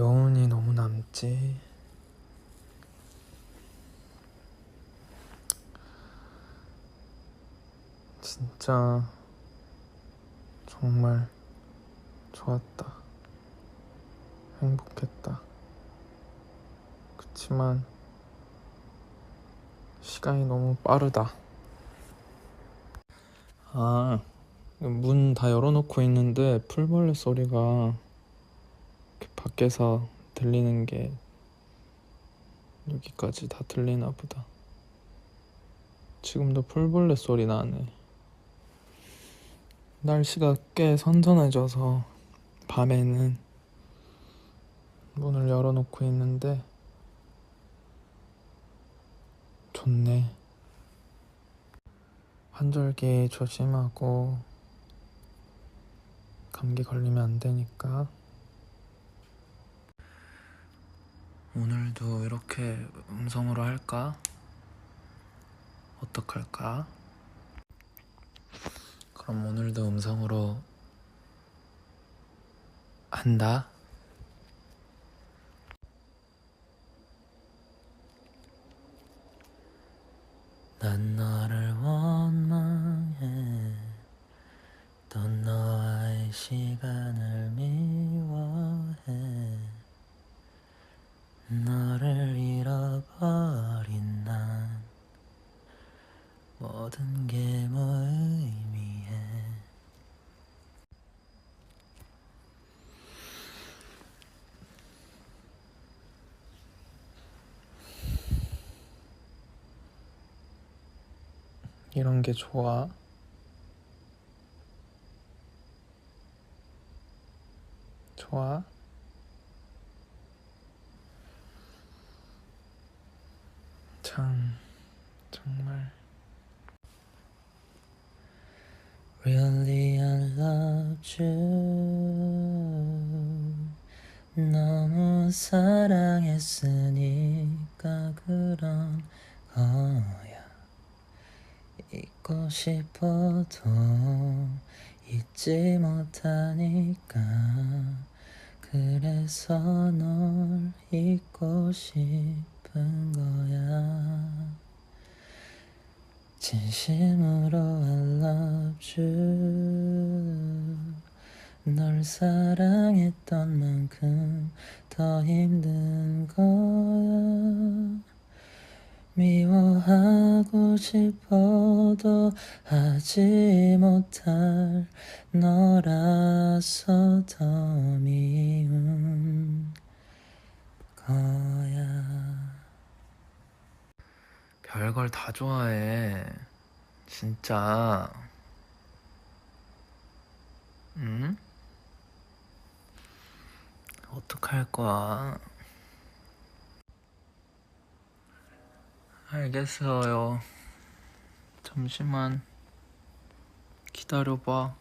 여운이 너무 남지. 진짜 정말 좋았다. 행복했다. 그치만 시간이 너무 빠르다. 아, 문 다 열어놓고 있는데 풀벌레 소리가 밖에서 들리는 게 여기까지 다 들리나 보다. 지금도 풀벌레 소리 나네. 날씨가 꽤 선선해져서 밤에는 문을 열어놓고 있는데 좋네. 환절기 조심하고 감기 걸리면 안 되니까. 오늘도 이렇게 음성으로 할까? 어떡할까? 그럼 오늘도 음성으로 한다. 이런 게 좋아. 좋아. 참, 정말. Really, I loved you. 너무 사랑했으니까 그런 거 야. 잊고 싶어도 잊지 못하니까. 그래서 널 잊고 싶은 거야. 진심으로 I love you. 널 사랑했던 만큼 더 힘든 거야 미워하고 싶어도 하지 못할 너라서 더 미운 거야. 별걸 다 좋아해. 진짜. 응? 어떡할 거야? 알겠어요. 잠시만 기다려봐.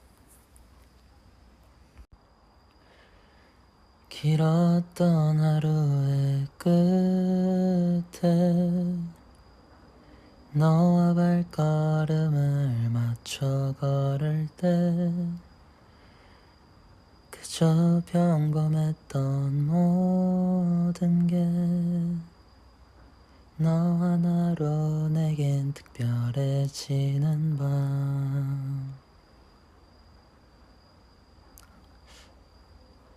길었던 하루의 끝에 너와 발걸음을 맞춰 걸을 때 그저 평범했던 모든 게 너와 특별해지는 밤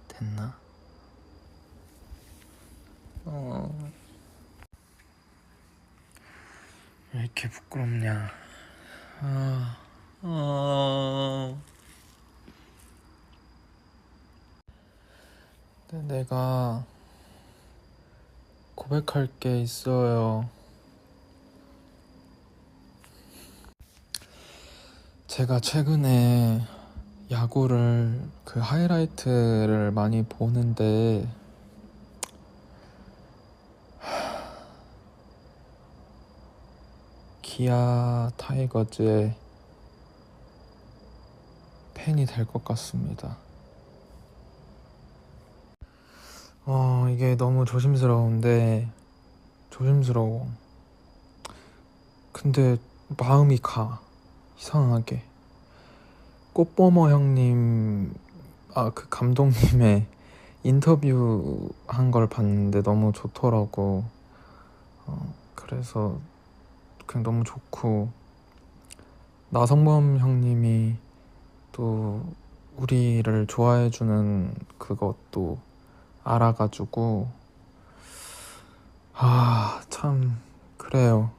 됐나? 어... 왜 이렇게 부끄럽냐 아... 어... 내가 고백할 게 있어요. 제가 최근에 야구를 그 하이라이트를 많이 보는데 하, 기아 타이거즈의 팬이 될 것 같습니다. 어, 이게 너무 조심스러운데, 조심스러워. 근데 마음이 가. 이상하게. 꽃보모 형님, 아, 그 감독님의 인터뷰 한 걸 봤는데 너무 좋더라고. 어, 그래서 그냥 너무 좋고 나성범 형님이 또 우리를 좋아해주는 그것도 알아가지고 아 참 그래요.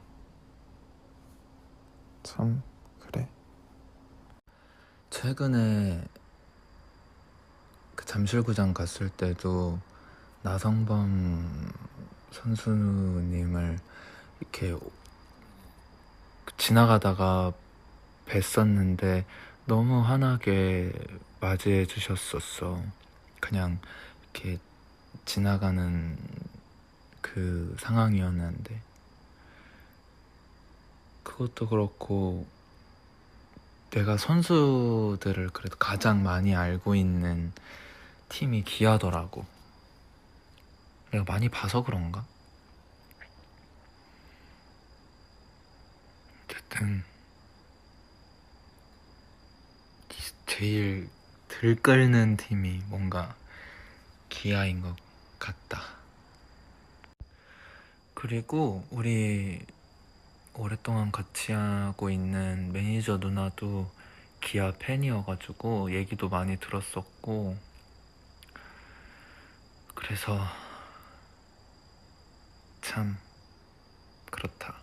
참. 최근에 그 잠실구장 갔을 때도 나성범 선수님을 이렇게 지나가다가 뵀었는데 너무 환하게 맞이해 주셨었어. 그냥 이렇게 지나가는 그 상황이었는데 그것도 그렇고 내가 선수들을 그래도 가장 많이 알고 있는 팀이 기아더라고. 내가 많이 봐서 그런가? 어쨌든 제일 들끓는 팀이 뭔가 기아인 것 같다. 그리고 우리 오랫동안 같이 하고 있는 매니저 누나도 기아 팬이어가지고 얘기도 많이 들었었고 그래서 참 그렇다.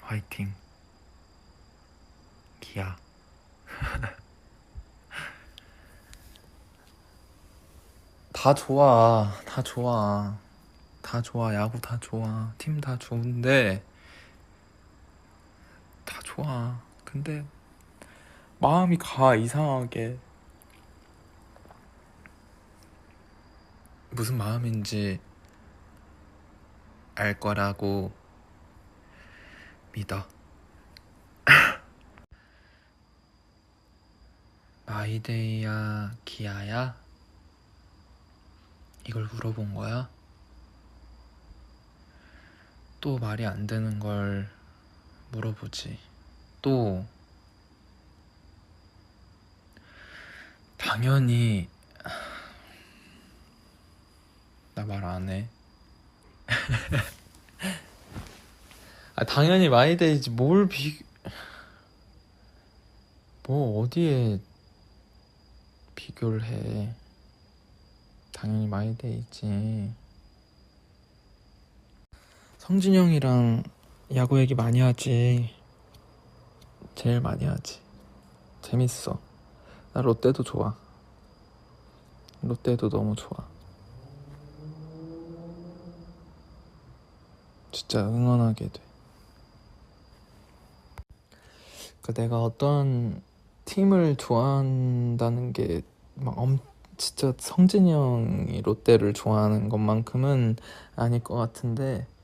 화이팅. 기아. 다 좋아. 다 좋아. 다 좋아. 야구 다 좋아. 팀 다 좋은데 다 좋아. 근데 마음이 가 이상하게. 무슨 마음인지 알 거라고 믿어. 마이데이야, 기아야? 이걸 물어본 거야? 또 말이 안 되는 걸 물어보지. 또, 당연히, 나 말 안 해. 아, 당연히 마이데이지. 뭘 비, 뭐, 어디에 비교를 해. 당연히 마이데이지. 성진이 형이랑 야구 얘기 많이 하지. 제일 많이 하지. 재밌어. 나 롯데도 좋아. 롯데도 너무 좋아. 진짜 응원하게 돼. 그 내가 어떤 팀을 좋아한다는 게 막 엄, 진짜 성진이 형이 롯데를 좋아하는 것만큼은 아닐 것 같은데 음,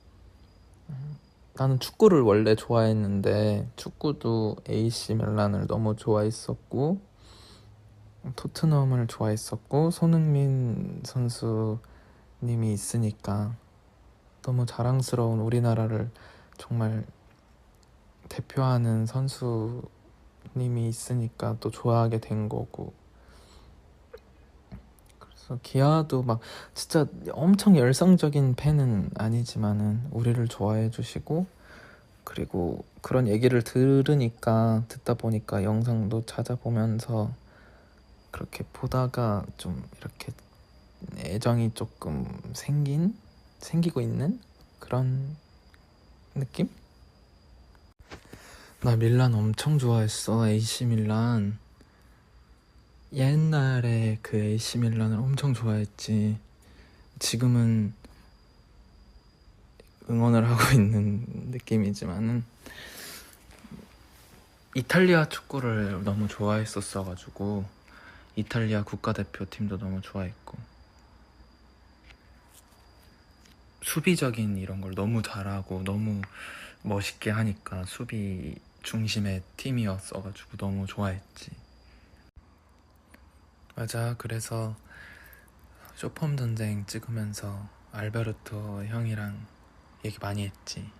나는 축구를 원래 좋아했는데 축구도 AC 밀란을 너무 좋아했었고 토트넘을 좋아했었고 손흥민 선수님이 있으니까 너무 자랑스러운 우리나라를 정말 대표하는 선수님이 있으니까 또 좋아하게 된 거고 그래서 기아도 막 진짜 엄청 열성적인 팬은 아니지만은 우리를 좋아해 주시고 그리고 그런 얘기를 들으니까 듣다 보니까 영상도 찾아보면서 그렇게 보다가 좀 이렇게 애정이 조금 생긴 생기고 있는 그런 느낌? 나 밀란 엄청 좋아했어 AC 밀란 옛날에 그 AC 밀란을 엄청 좋아했지 지금은 응원을 하고 있는 느낌이지만은 이탈리아 축구를 너무 좋아했었어 가지고 이탈리아 국가대표팀도 너무 좋아했고 수비적인 이런 걸 너무 잘하고 너무 멋있게 하니까 수비 중심의 팀이었어가지고 너무 좋아했지. 맞아. 그래서 쇼폼 전쟁 찍으면서 알베르토 형이랑 얘기 많이 했지.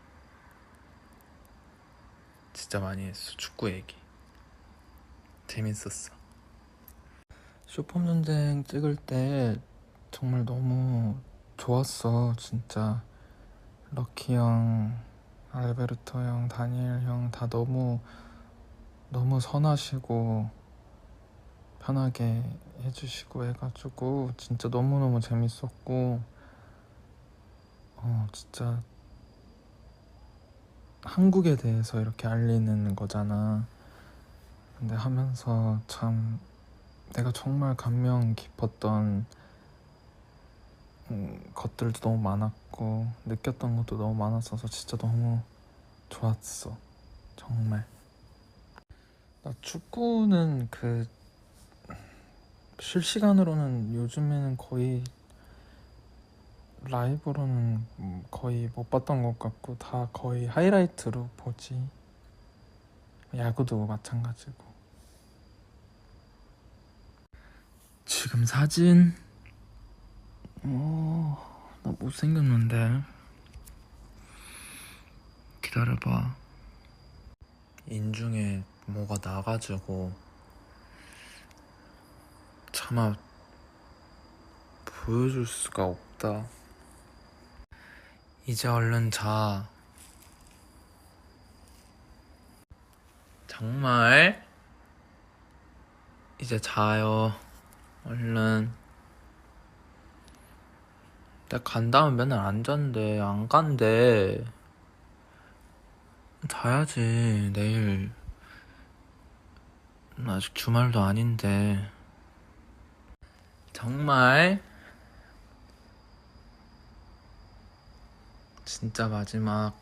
진짜 많이 했어. 축구 얘기. 재밌었어. 쇼폼 전쟁 찍을 때 정말 너무 좋았어, 진짜. 럭키 형, 알베르토 형, 다니엘 형 다 너무 너무 선하시고 편하게 해주시고 해가지고 진짜 너무너무 재밌었고 어 진짜 한국에 대해서 이렇게 알리는 거잖아. 근데 하면서 참 내가 정말 감명 깊었던 음, 것들도 너무 많았고 느꼈던 것도 너무 많았어서 진짜 너무 좋았어. 정말. 나 축구는 그 실시간으로는 요즘에는 거의 라이브로는 음, 거의 못 봤던 것 같고 다 거의 하이라이트로 보지. 야구도 마찬가지고. 지금 사진 어, 나 못생겼는데. 기다려봐. 인중에 뭐가 나가지고 차마 보여줄 수가 없다. 이제 얼른 자. 정말? 이제 자요. 얼른. 내가 간다면 맨날 안 잔대. 안 간대. 자야지, 내일. 아직 주말도 아닌데. 정말? 진짜 마지막.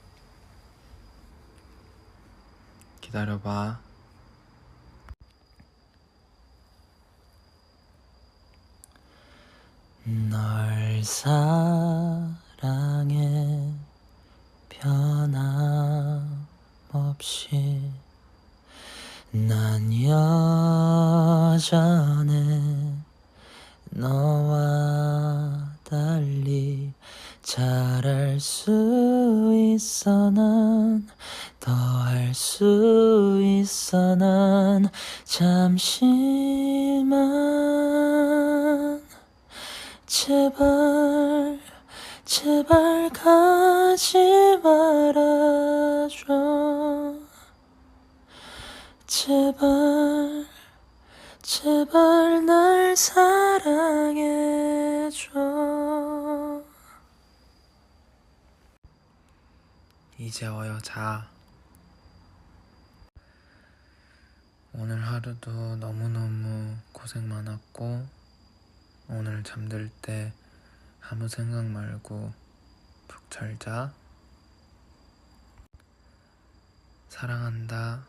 기다려봐. 널 사랑해 변함없이 난 여전 있어 난 잠시만. 제발 제발 가지 말아줘. 제발 제발 날 사랑해줘. 이제 어여 자 오늘 하루도 너무너무 고생 많았고 오늘 잠들 때 아무 생각 말고 푹 잘 자. 사랑한다.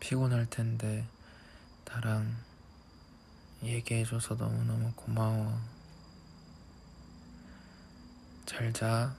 피곤할 텐데 나랑 얘기해줘서 너무너무 고마워. 잘 자.